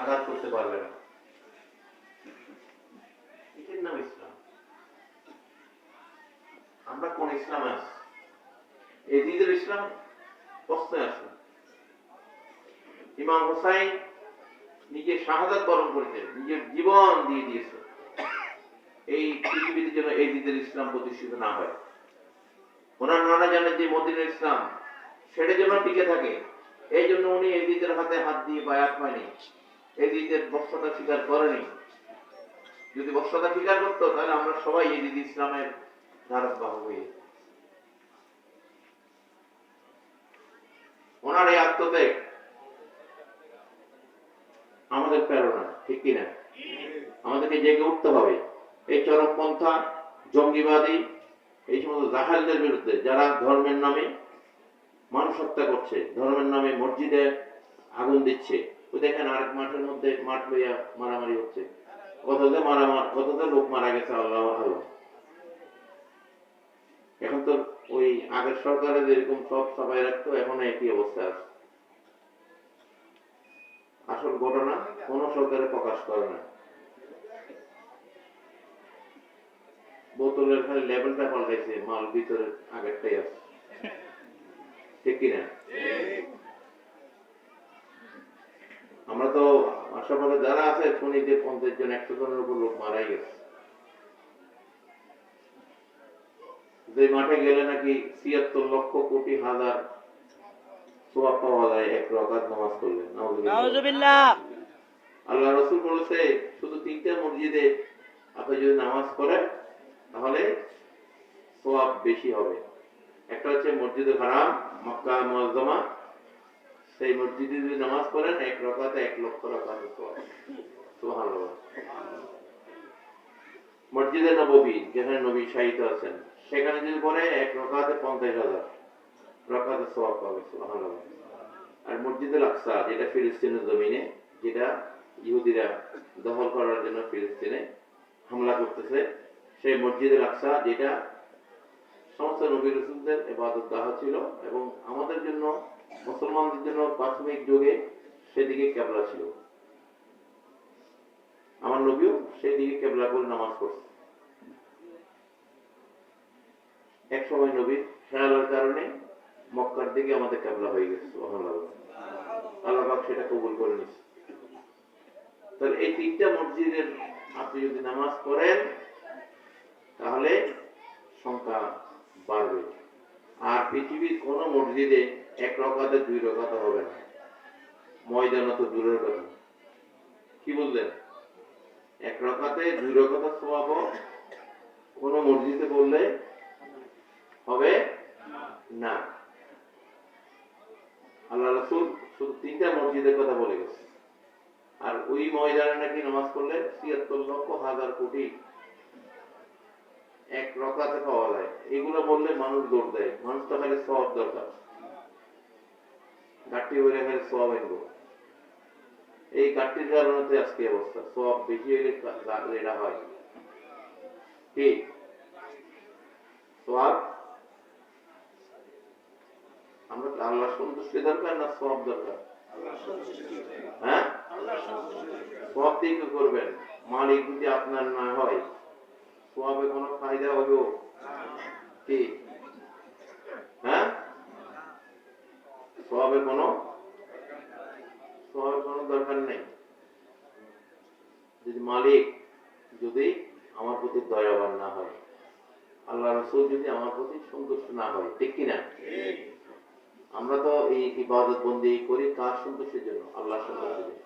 আঘাত করতে পারবে না। এটার নাম ইসলাম। আমরা কোন ইসলামে আছি? এই দিদের ইসলাম প্রশ্নে আসে ইমাম হোসাইন নিজে শাহাদাত বরণ করেছেন, নিজের জীবন দিয়ে দিয়েছে এই পৃথিবীর যেন এই দিদের ইসলাম প্রতিষ্ঠিত না হয়। ওনার নানা জানেন যে মদিনের ইসলাম, সেটা যেন টিকে থাকে। এই জন্য উনি এদিদের হাতে হাত দিয়ে বায়াত হয়নি এদিদের বর্ষতা স্বীকার করেনি। যদি বর্ষতা স্বীকার করতো, তাহলে আমরা সবাই এদিদ ইসলামের ধারক বাহক হয়ে ওনার এই আত্মত্যাগ আমাদের প্রেরণা, ঠিক কিনা? আমাদেরকে জেগে উঠতে হবে। এই চরমপন্থা, জঙ্গিবাদী, এই সমস্ত জাহালদের বিরুদ্ধে, যারা ধর্মের নামে মানুষ হত্যা করছে, ধর্মের নামে মসজিদে আগুন দিচ্ছে। ওই দেখেন আরেক মাঠের মধ্যে মাঠ লইয়া মারামারি হচ্ছে। কততে মারামার, কততে লোক মারা গেছে আল্লাহ আল্লাহ। এখন তো ওই আগের সরকারে যেরকম সব সবাই রাখতো, এখন একই অবস্থা আছে। আসল ঘটনা কোন সরকারে প্রকাশ করে না। বোতলের খালি লেভেলটা পাল্টাইছে, মাল ভিতরে আগেরটাই আছে। ঠিক কিনা আমরা তো আশাবাদে যারা আছে শুনি যে পঞ্চাশ জন একশো জনের উপর লোক মারাই গেছে। যে মাঠে গেলে নাকি ছিয়াত্তর লক্ষ কোটি হাজার সোয়াব পাওয়া যায় এক রকাত নামাজ করলে আল্লাহ রসুল বলেছে শুধু তিনটা মসজিদে আপনি যদি নামাজ পড়েন তাহলে সোয়াব বেশি হবে। একটা হচ্ছে মসজিদে হারাম মক্কা মুআজ্জামা সেই মসজিদে যদি নামাজ পড়েন, এক রকাতে এক লক্ষ রকাত সোয়াব মসজিদে নববী, যেখানে নবী শাহিত আছেন, সেখানে যদি পড়ে, এক রকাতে পঞ্চাশ হাজার। রকাতে সোয়াব পাবে, সুবহানাল্লাহ। আর মসজিদে আকসা, যেটা ফিলিস্তিনের জমিনে, যেটা ইহুদিরা দখল করার জন্য ফিলিস্তিনে হামলা করতেছে, সেই মসজিদে আকসা, যেটা সমস্ত নবী রসুলদের এবাদত দাহ ছিল এবং আমাদের জন্য, মুসলমানদের জন্য প্রাথমিক যুগে সেদিকে কেবলা ছিল। আমার নবীও সেই দিকে কেবলা করে নামাজ পড়ছে। এক সময় নবীর খেয়ালের কারণে মক্কার দিকে আমাদের কেবলা হয়ে গেছে। আল্লাহ সেটা কবুল করে নিচ্ছে তাহলে এই তিনটা মসজিদের আপনি যদি নামাজ পড়েন, তাহলে সংখ্যা বাড়বে আর পৃথিবীর কোন মসজিদে এক রকাতে, দুই রকাতে হবে না। ময়দান তো দূরের কথা। কি বললেন? এক রকাতে, দুই রকাতে সোয়াব কোন মসজিদে বললে হবে না। আল্লাহ রসুল শুধু তিনটা মসজিদের কথা বলে গেছে। আর ওই ময়দানে নাকি নামাজ পড়লে ছিয়াত্তর লক্ষ হাজার কোটি এক রকাতে পাওয়া এগুলো বললে মানুষ দৌড় দেয়। মানুষ তো খালি সব দরকার। গাঠটি বলে খালি সব এনবো এই গাঠটির কারণে আজকে অবস্থা। সব বেশি কা- এটা হয়। কি? আমরা কি আল্লাহ সন্তুষ্টি দরকার না সব দরকার? হ্যাঁ? সব দিকে করবেন? মালিক যদি আপনার না হয় সবে কোনো ফায়দা হবে কি? হ্যাঁ? সবের কোনো? দরকার নেই। যদি মালিক যদি আমার প্রতি দয়াবান না হয়, আল্লাহ রসুল যদি আমার প্রতি সন্তুষ্ট না হয়, ঠিক কিনা? আমরা তো এই ইবাদত বন্দি করি কার সন্তুষ্টির জন্য? আল্লাহ সন্তুষ্টির জন্য।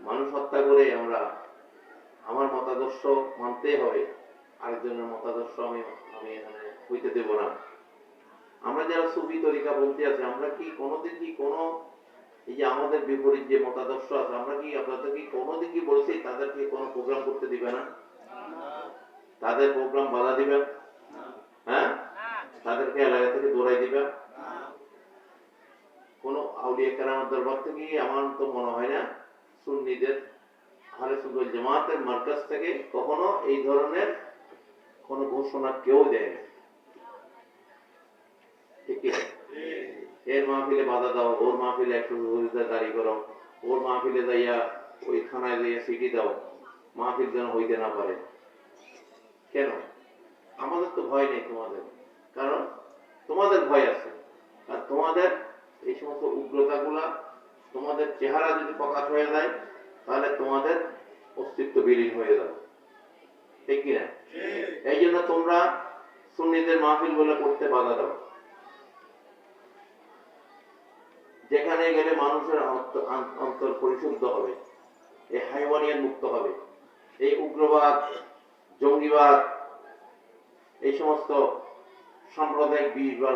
মানুষ হত্যা করে আমরা, আমার মতাদর্শ মানতেই হবে, আরেকজনের মতাদর্শ আমি আমি এখানে হইতে দেব না। আমরা যারা সুফি তরিকা বলতে আছি, আমরা কি কোনোদিন কি কোনো, এই যে আমাদের বিপরীত যে মতাদর্শ আছে, আমরা কি আপনাদের কি কোনোদিন কি বলছি তাদেরকে কোনো প্রোগ্রাম করতে দিবে না? তাদের প্রোগ্রাম বাধা দিবেন হ্যাঁ? তাদেরকে এলাকা থেকে দৌড়াই দিবেন কোন আউলিয়া কেরামের দরবার থেকে আমার তো মনে হয় না, সুন্নিদের আহলে সুন্নাত জামাতের মার্কাজ থেকে কখনো এই ধরনের কোন ঘোষণা কেউ দেয় না ঠিক এর মাহফিলে বাধা দাও, ওর মাহফিলে একশো হরিদা দাঁড়ি করো, ওর মাহফিলে যাইয়া ওই থানায় যাইয়া সিটি দাও, মাহফিল যেন হইতে না পারে। কেন? আমাদের তো ভয় নেই তোমাদের। কারণ তোমাদের ভয় আছে। আর তোমাদের এই সমস্ত উগ্রতাগুলা, তোমাদের চেহারা যদি প্রকাশ হয়ে যায়, তাহলে তোমাদের অস্তিত্ব বিলীন হয়ে যাবে। ঠিক কিনা এই জন্য তোমরা সুন্নিদের মাহফিল বলে করতে বাধা দাও। যেখানে গেলে মানুষের অন্তর পরিশুদ্ধ হবে এই হাইওয়ানিয়ান মুক্ত হবে। এই উগ্রবাদ জঙ্গিবাদ এই সমস্ত সাম্প্রদায়িক বিষ বা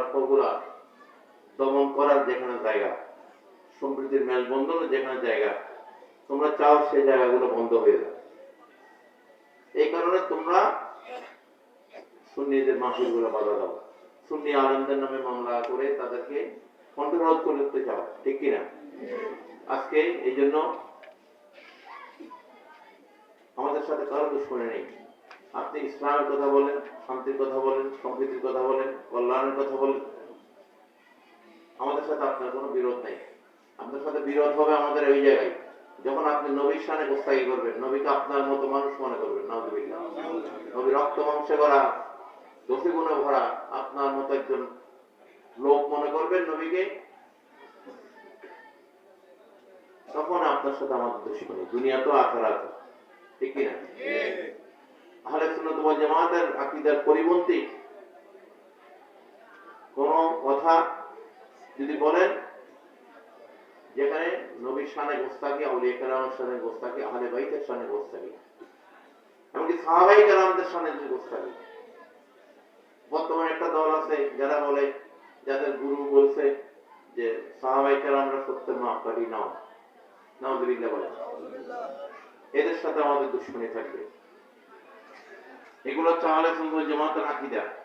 দমন করার যেখানে জায়গা সম্প্রীতির মেলবন্ধনের যেখানে জায়গা তোমরা চাও সেই জায়গাগুলো বন্ধ হয়ে যাবে এই কারণে তোমরা সুন্নিদের মাসুলগুলো বাধা দাও। সুন্নি আলমদের নামে মামলা করে তাদেরকে কণ্ঠরোধ করতে চাও, ঠিক কিনা? আজকে এই জন্য আমাদের সাথে কারও দুশ্মনী নেই। আপনি ইসলামের কথা বলেন, শান্তির কথা বলেন, সম্প্রীতির কথা বলেন, কল্যাণের কথা বলেন। আমাদের সাথে আপনার কোনো বিরোধ নেই। আপনার সাথে বিরোধ হবে আমাদের ওই জায়গায়। যখন আপনি নবীর সানে গোস্তাকি করবেন নবীকে আপনার মতো মানুষ মনে করবেন নাউজুবিল্লাহ। নবী রক্ত মাংসে ভরা, দোষী গুণে ভরা, আপনার মতো একজন লোক মনে করবেন নবীকে। তখন আপনার সাথে আমাদের দুশ্মনী দুনিয়া তো আখার আছে ঠিক কিনা? আহলে সুন্নাত ওয়াল জামাতের আকীদার পরিপন্থী। কোন কথা যদি বলেন যেখানে নবীর শানে গোস্তাকি আউলিয়া কালামের শানে গোস্তাকি আহলে বাইতের শানে গোস্তাকি এমনকি সাহাবাই কালামদের যে গোস্তাকি বর্তমানে একটা দল আছে, যারা বলে, যাদের গুরু বলছে যে, সাহাবাই কালামরা সত্যের মাপকাঠি নাও। নাউজুবিল্লাহ বলে এদের সাথে আমাদের দুশ্মনী থাকবে। এগুলো হচ্ছে আহলে ওয়াল জামাতের আকীদা।